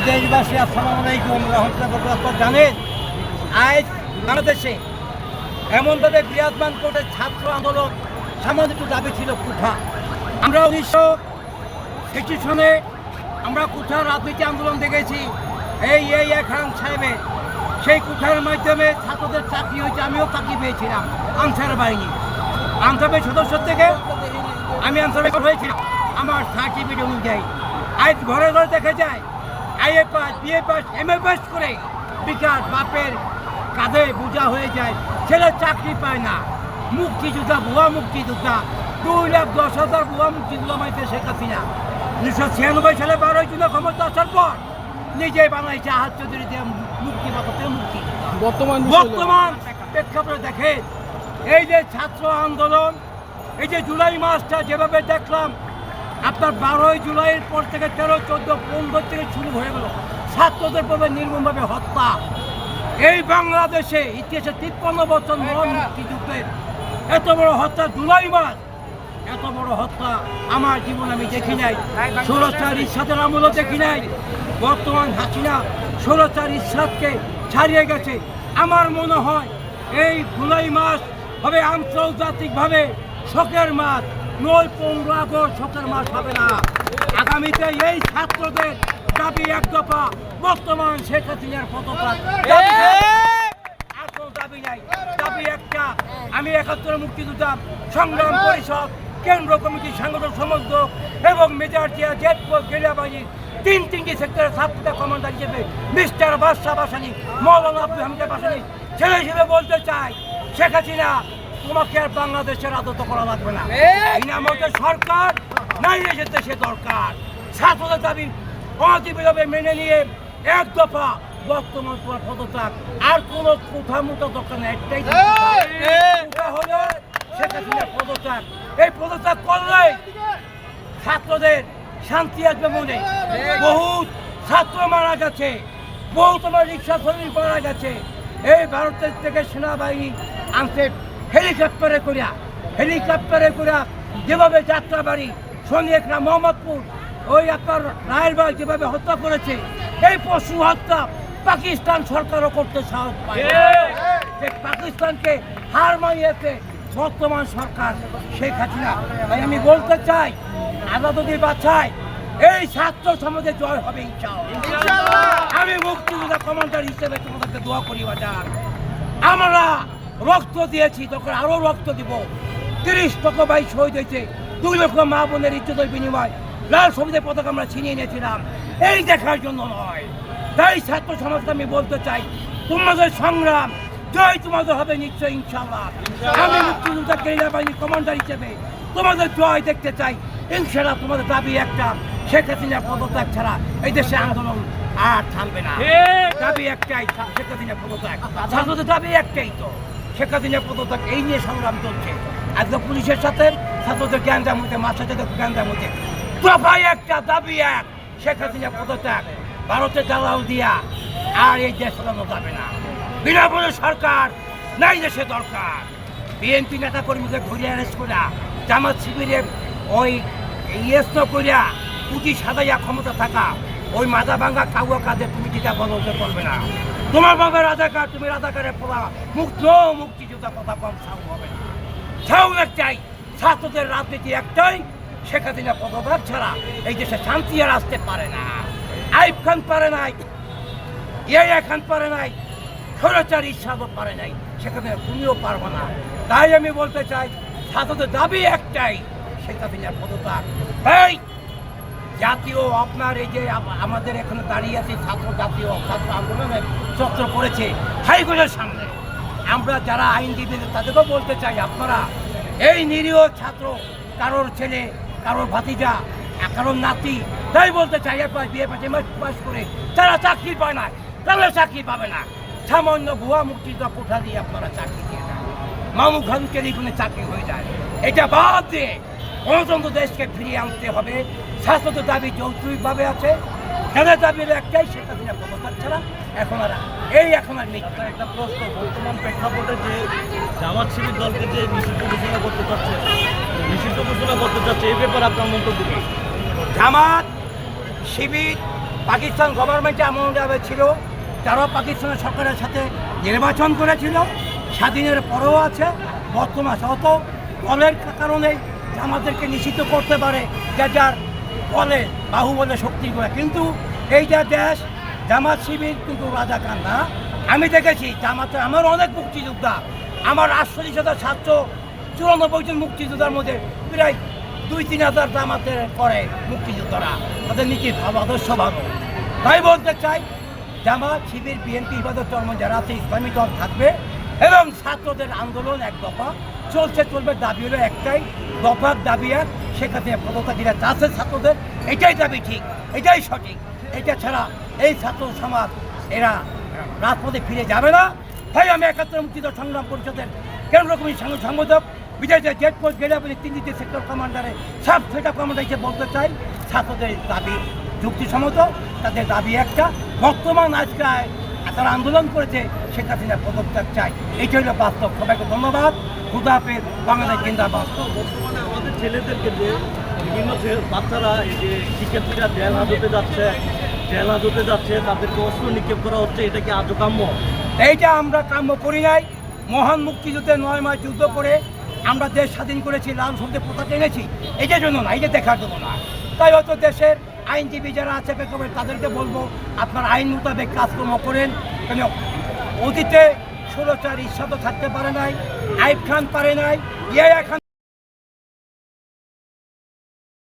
দেশবাসী, আসসালামু আলাইকুম, রহমতুল্লাহ জানেন, আজ বাংলাদেশে এমনভাবে বিরাজমান কোর্টের ছাত্র আন্দোলন সামাজিক দাবি ছিল কুঠা আমরা উনিশশো ছেষট্টি সনে আমরা কুঠার রাজনীতি আন্দোলন দেখেছি? এই এই, এক খান সাহেবের সেই কুঠার মাধ্যমে ছাত্রদের চাকরি হয়েছে, আমিও চাকরি পেয়েছিলাম, আনসার বাহিনী। আনসারের সদস্য থেকে আমি আনসার হয়েছিলাম, আমার সার্টিফিকেট অনুযায়ী। আজ ঘরে ঘরে দেখা যায় IA pass BA pass M A pass করে বিকাশ বাপের কাঁধে বোঝা হয়ে যায় ছেলে চাকরি পায় না। মুক্তিযোদ্ধা ভুয়া মুক্তিযোদ্ধা দুই লাখ দশ হাজার ভুয়া মুক্তিযোদ্ধা মাইতে শেখ হাসিনা। উনিশশো ছিয়ানব্বই সালে বারোই জুন ক্ষমতা আসার পর নিজে বাংলায় জাহাজ চৌধুরী দিয়ে মুক্তি বাঁচাতে মুক্তি বর্তমান বর্তমান প্রেক্ষাপটে দেখে এই যে ছাত্র আন্দোলন এই যে জুলাই মাসটা যেভাবে দেখলাম আপনার বারোই জুলাইয়ের পর থেকে তেরো, চোদ্দ, পনেরো থেকে শুরু হয়ে গেল। ছাত্রদের পরে নির্মমভাবে হত্যা। এই বাংলাদেশে ইতিহাসে তিপ্পান্ন বছর মহান মুক্তিযুদ্ধের এত বড় হত্যা জুলাই মাস। এত বড় হত্যা আমার জীবন আমি দেখি নাই। ষোলোচার ইচ্ছাদের আমলও দেখি নাই। বর্তমান হাসিনা ষোলোচার ইচ্ছাদকে ছাড়িয়ে গেছে। আমার মনে হয় এই জুলাই মাস হবে আন্তর্জাতিকভাবে শোকের মাস। নয় পনেরো আগস্ট শোকের মাস হবে না। আগামীতে এই ছাত্রদের দাবি এক দফা বর্তমান শেখ হাসিনার দাবি নাই। দাবি একটা আমি একাত্তর মুক্তিযোদ্ধা সংগ্রাম পরিষদ কেন্দ্র কমিটি সাংগঠনিক সমন্বয়ক এবং মেজর জিয়া জেট তিন তিনটি সেক্টরের ছাত্রদের কমান্ডার হিসেবে মিস্টার বাদশাহ বাসানি মৌলানা আব্দুল হামিদের বাসানি ছেলে হিসেবে বলতে চাই শেখ হাসিনা তোমাকে আর বাংলাদেশের আদত করা লাগবে না। আমাদের সরকার নাই এসেছে সে দরকার। ছাত্রদের দাবি অনতিবিলম্বে মেনে নিয়ে এক দফা বর্তমান তোমার পদত্যাগ। আর কোন কোথা মতো দরকার নেই একটাই হলো শেখ হাসিনার পদত্যাগ। এই পদত্যাগ করলে ছাত্রদের শান্তি আসবে মনে। বহু ছাত্র মারা গেছে বহু তোমার রিক্সা শ্রমিক মারা গেছে। এই ভারতের থেকে সেনাবাহিনী আনছে হেলিকপ্টারে করিয়া হেলিকপ্টারে করিয়া যেভাবে যাত্রা বাড়ি সঙ্গীকরা মোহাম্মদপুর ওই আপনার রায়েরবাগ যেভাবে হত্যা করেছে এই পশু হত্যা পাকিস্তান সরকারও করতে সাহস পায় পাকিস্তানকে হার মানিয়েছে বর্তমান সরকার শেখ হাসিনা। তাই আমি বলতে চাই আজাদি বাছাই এই ছাত্র সমাজে জয় হবে ইনশাআল্লাহ। আমি মুক্তিযোদ্ধা কমান্ডার হিসেবে তোমাদেরকে দোয়া করি বাজার আমরা রক্ত দিয়েছি তখন আরও রক্ত দিব। তিরিশ লক্ষ ভাই শহীদ হয়েছে দুই লক্ষ মা বোনের ইজ্জতের বিনিময়। লাল সবুজের পতাকা আমরা ছিনিয়ে নিয়েছিলাম এই দেখার জন্য নয়। তাই ছাত্র সমাজকে আমি বলতে চাই তোমাদের সংগ্রাম জয় তোমাদের হবে নিশ্চয় ইনশাল্লাহ আমি মুক্তিযোদ্ধা কেরিয়া বাহিনী কমান্ডার হিসেবে তোমাদের জয় দেখতে চাই। ইনশাল্লাহ তোমাদের দাবি একটা শেখ হাসিনা পদত্যাগ ছাড়া এই দেশে আন্দোলন আর থামবে না। দাবি একটাই শেখ হাসিনা পদত্যাগ। ছাত্রদের দাবি একটাই তো। শেখ হাসিনা পদত্যাগ এই নিয়ে সংগ্রাম চলছে। আজকে পুলিশের সাথে ছাত্রদের জ্ঞানজাম হইতে, মাছের সাথে জ্ঞানজাম হইতে। দফায় একটা দাবি এক, শেখ হাসিনা পদত্যাগ। ভারতের দালাল দিয়া আর এই দেশ চালানো যাবে না। বিনামূল্য সরকার, নাই দেশে দরকার। বিএনপি নেতা কর্মীদের ঘুরে অ্যারেস্ট করা, জামাত শিবিরে ওই ইয়েস্ত করিয়া পুঁজি সাজাইয়া ক্ষমতা থাকা, ওই মাথা ভাঙ্গা কাউয়া কাজে তুমি যেটা বদলতে পারবে না। তোমার বাবা রাজাকার, তুমি রাজাকারের পড়া মুক্ত মুক্তিযোদ্ধা কথা কম সাউ হবে না। সাউ একটাই, ছাত্রদের রাজনীতি একটাই, শেখ হাসিনা পদভাগ ছাড়া এই দেশে শান্তি আর আসতে পারে না। আইব খান পারে নাই ইয়া খান পারে নাই, স্বৈরাচার ইচ্ছাদও পারে নাই সেখানে তুমিও পারবে না। তাই আমি বলতে চাই, ছাত্রদের দাবি একটাই হাসিনার পদত্যাগ। এই জাতীয় আপনার এই যে আমাদের এখানে দাঁড়িয়ে আছে ছাত্র জাতীয় ছাত্র আন্দোলনের চক্র করেছে হাইকোর্টের সামনে। আমরা যারা আইনজীবী, তাদেরকেও বলতে চাই, আপনারা এই নিরীহ ছাত্র, কারোর ছেলে, কারোর ভাতিজা, কারোর নাতি, তাই বলতে চাই এরপর বিয়ে পাশে পাস করে তারা চাকরি পায় না তারা চাকরি পাবে না। সামান্য ভুয়া মুক্তিযোদ্ধা কোঠা দিয়ে আপনারা চাকরি দিয়ে দেন? মামু খানকে এখানে চাকরি হয়ে যায়। এটা বাদ দিয়ে গণতন্ত্র দেশকে ফিরিয়ে আনতে হবে। শাশ্বত দাবি যৌক্তিকভাবে আছে। যাদের দাবি একটাই সেটা দিনে পদত্যাগ ছাড়া এখন আর এই এখন আর নেই। একটা প্রশ্ন বর্তমান প্রেক্ষাপটে যে জামাত শিবির দলকে যে নিষিদ্ধ ঘোষণা করতে চাচ্ছে নিষিদ্ধ ঘোষণা করতে চাচ্ছে এই ব্যাপারে আপনার মন্তব্য কি? জামাত শিবির পাকিস্তান গভর্নমেন্টে এমনভাবে ছিল তারাও পাকিস্তানের সরকারের সাথে নির্বাচন করেছিল স্বাধীনের পরেও আছে বর্তমান অত দলের কারণে আমাদেরকে নিষিদ্ধ করতে পারে যে যার বলে, বাহুবলে শক্তি করে। কিন্তু এইটা দেশ, জামাত শিবির কিন্তু রাজাকার না আমি দেখেছি জামাতে আমার অনেক মুক্তিযোদ্ধা। আমার আটচল্লিশ হাজার সাতশো চুরানব্বই জন মুক্তিযোদ্ধার মধ্যে প্রায় দুই তিন হাজার জামাতের করে মুক্তিযোদ্ধারা। তাদের নীতি ভালো আদর্শ ভালো তাই বলতে চাই, জামাত শিবির, বিএনপি ইবাদত চর্ম, যারা আছে, ইসলামী দল থাকবে এবং ছাত্রদের আন্দোলন এক দফা। চলছে, চলবে দাবি হলো একটাই, দফার দাবি এক, সেখানে পদত্যাগীরা চাচ্ছে ছাত্রদের। এটাই দাবি ঠিক, এটাই সঠিক। এটা ছাড়া এই ছাত্র সমাজ, এরা রাজপথে ফিরে যাবে না। তাই আমি একাত্তর মুক্তিদ সংগ্রাম পরিষদের কেন্দ্র কমিটির সংবোধক বিজয় জেট পোস্ট গেলাপনি তিনটি সেক্টর কমান্ডারে সাব সেটা কমান্ডার হিসেবে বলতে চাই, ছাত্রদের দাবি যুক্তিসম্মত, তাদের দাবি একটা। বর্তমান আজকে তারা আন্দোলন করেছে শেখ হাসিনা পদত্যাগ চাই এইটা হলো বাস্তব। সবাইকে ধন্যবাদ। খুদাফের বাংলাদেশ জিন্দাবাদ। বর্তমানে আমাদের ছেলেদেরকে যে বিভিন্ন বাচ্চারা এই যে শিক্ষার্থীরা জেল হাজতে যাচ্ছে জেল হাজতে যাচ্ছে তাদেরকে অস্ত্র নিক্ষেপ করা হচ্ছে এটা কি আজও কাম্য? এইটা আমরা কাম্য করি নাই। মহান মুক্তিযুদ্ধে নয় মাস যুদ্ধ করে আমরা দেশ স্বাধীন করেছি লাল সন্ধে পতাকা এনেছি। এটার জন্য না এটা দেখার জন্য না। তাই হয়তো দেশের আইনজীবী যারা আছে বেকবে তাদেরকে বলব আপনার আইন মোতাবেক কাজকর্ম করেন। কেন? অতীতে ষোলো চার তো থাকতে পারে নাই আইব খান পারে নাই ইয়া খান